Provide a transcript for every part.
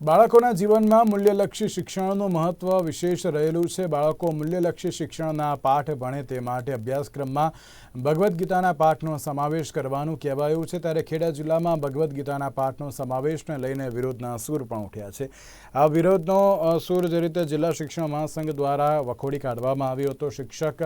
બાળકોના જીવનમાં મૂલ્યલક્ષી શિક્ષણનું મહત્વ વિશેષ રહેલું છે. બાળકો મૂલ્યલક્ષી શિક્ષણના પાઠ ભણે તે માટે અભ્યાસક્રમમાં ભગવદ્ ગીતાના પાઠનો સમાવેશ કરવાનું કહેવાયું છે. ત્યારે ખેડા જિલ્લામાં ભગવદ્ ગીતાના પાઠનો સમાવેશને લઈને વિરોધના સૂર પણ ઉઠ્યા છે. આ વિરોધનો સૂર જે રીતે જિલ્લા શિક્ષણ મહાસંઘ દ્વારા વખોડી કાઢવામાં આવ્યો હતો, શિક્ષક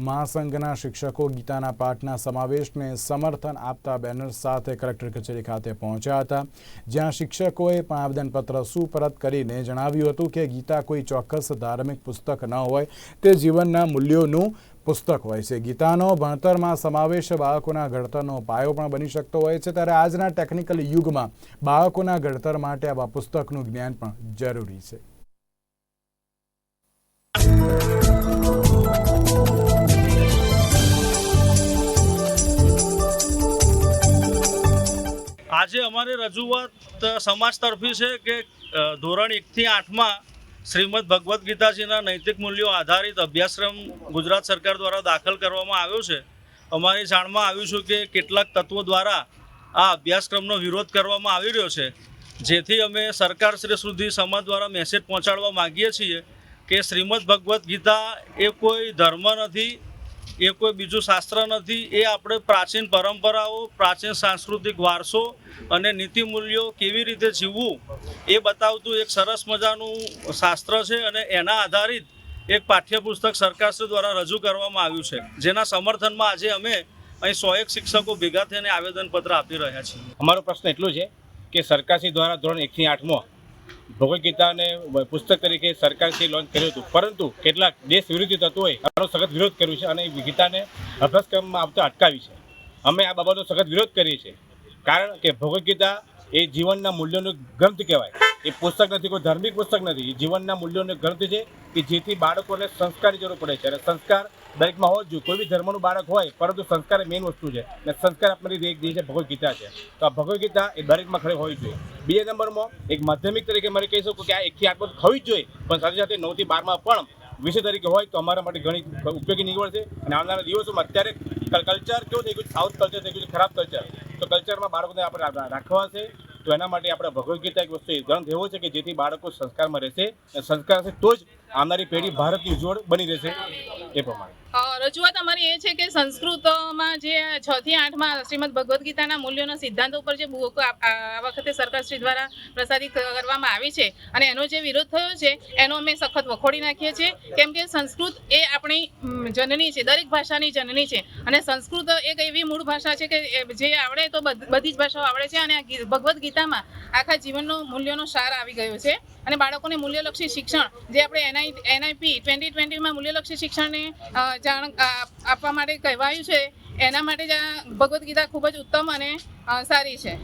મહાસંઘના શિક્ષકો ગીતાના પાઠના સમાવેશને સમર્થન આપતા બેનર સાથે કલેક્ટર કચેરી ખાતે પહોંચ્યા હતા, જ્યાં શિક્ષકોએ પણ આવેદનપત્ર સુપરત કરીને જણાવ્યું હતું કે ગીતા કોઈ ચોક્કસ ધાર્મિક પુસ્તક ન હોય, તે જીવનના મૂલ્યોનું પુસ્તક હોય છે. ગીતાનો ભણતરમાં સમાવેશ બાળકોના ઘડતરનો પાયો પણ બની શકતો હોય છે. ત્યારે આજના ટેકનિકલ યુગમાં બાળકોના ઘડતર માટે આવા પુસ્તકનું જ્ઞાન પણ જરૂરી છે. આજે અમારે રજૂઆત અ, સમાજ તરફી છે કે ધોરણ એકથી આઠમાં શ્રીમદ ભગવદ્ ગીતાજીના નૈતિક મૂલ્યો આધારિત અભ્યાસક્રમ ગુજરાત સરકાર દ્વારા દાખલ કરવામાં આવ્યો છે. અમારી જાણમાં આવ્યું છે કે કેટલાક તત્વો દ્વારા આ અભ્યાસક્રમનો વિરોધ કરવામાં આવી રહ્યો છે. જેથી અમે સરકારશ્રી સુધી સમાજ દ્વારા મેસેજ પહોંચાડવા માગીએ છીએ કે શ્રીમદ ભગવદ્ ગીતા એ કોઈ ધર્મ નથી એ કોઈ બીજું શાસ્ત્ર નથી. એ આપણે પ્રાચીન પરંપરાઓ, પ્રાચીન સાંસ્કૃતિક વારસો અને નીતિ મૂલ્યો કેવી રીતે જીવવું એ બતાવતું એક સરસ મજાનું શાસ્ત્ર છે અને એના આધારિત એક પાઠ્યપુસ્તક સરકારશ્રી દ્વારા રજૂ કરવામાં આવ્યું છે. જેના સમર્થનમાં આજે અમે અહીં સો એક શિક્ષકો ભેગા થઈને આવેદનપત્ર આપી રહ્યા છીએ. અમારો પ્રશ્ન એટલો છે કે સરકારશ્રી દ્વારા ધોરણ એકથી આઠમાં ભગવદ્ ગીતાને પુસ્તક તરીકે સરકારથી લોન્ચ કર્યું હતું. પરંતુ કેટલાક દેશ વિરોધી તત્વોએ આનો સખત વિરોધ કર્યો છે અને ગીતાને અભ્યાસક્રમમાં આવતા અટકાવી છે. અમે આ બાબતનો સખત વિરોધ કરીએ છીએ. કારણ કે ભગવદ્ ગીતા એ જીવનના મૂલ્યોનું ગ્રંથ કહેવાય. એ પુસ્તક નથી, કોઈ ધાર્મિક પુસ્તક નથી. એ જીવનના મૂલ્યોનો ગ્રંથ છે કે જેથી બાળકોને સંસ્કારની જરૂર પડે છે. અને સંસ્કાર દરેકમાં હોવો જોઈએ. કોઈ બી ધર્મનું બાળક હોય, પરંતુ સંસ્કાર એ વસ્તુ છે. અને સંસ્કાર આપણી એક જે છે ભગવદ્ ગીતા છે. તો આ ભગવદ્ ગીતા એ દરેકમાં ખરે હોવી જોઈએ. બીજા નંબરમાં એક માધ્યમિક તરીકે મારે કહી શકું કે આ એકથી આઠ હોવી જ જોઈએ. પણ સાથે સાથે નવથી બારમાં પણ વિષય તરીકે હોય તો અમારા માટે ઘણી ઉપયોગી નીવડશે અને આવનારા દિવસોમાં અત્યારે કલ્ચર કેવું થઈ ગયું સાઉથ કલ્ચર થઈ ગયું છે, ખરાબ કલ્ચર. તો કલ્ચરમાં બાળકોને આપણે રાખવા છે. તો એના માટે આપણે ભગવદ્ ગીતા એક વસ્તુ ગ્રંથ એવો છે કે જેથી બાળકો સંસ્કારમાં રહેશે. અને સંસ્કાર હશે તો જ આવનારી પેઢી ભારતની ઉજ્જવળ બની રહેશે. એ પ્રમાણે. રજૂઆત અમારી એ છે કે સંસ્કૃતમાં જે છ થી આઠમાં શ્રીમદ ભગવદ્ ગીતાના મૂલ્યોના સિદ્ધાંતો ઉપર જે બુકો આ વખતે સરકારશ્રી દ્વારા પ્રસારિત કરવામાં આવી છે અને એનો જે વિરોધ થયો છે, એનો અમે સખત વખોડી નાખીએ છીએ. કેમ કે સંસ્કૃત એ આપણી જનની છે, દરેક ભાષાની જનની છે અને સંસ્કૃત એક એવી મૂળ ભાષા છે કે જે આવડે તો બધ- જ ભાષાઓ આવડે છે અને આ ભગવદ્ ગીતામાં આખા જીવનનો મૂલ્યોનો સાર આવી ગયો છે અને બાળકોને મૂલ્યલક્ષી શિક્ષણ જે આપણે એનઆઈ, એનઆઈપી ટ્વેન્ટી ટ્વેન્ટીમાં મૂલ્યલક્ષી શિક્ષણને જાણ આપવા માટે કહેવાયું છે. એના માટે જ આ ભગવદ્ ગીતા ખૂબ જ ઉત્તમ અને સારી છે.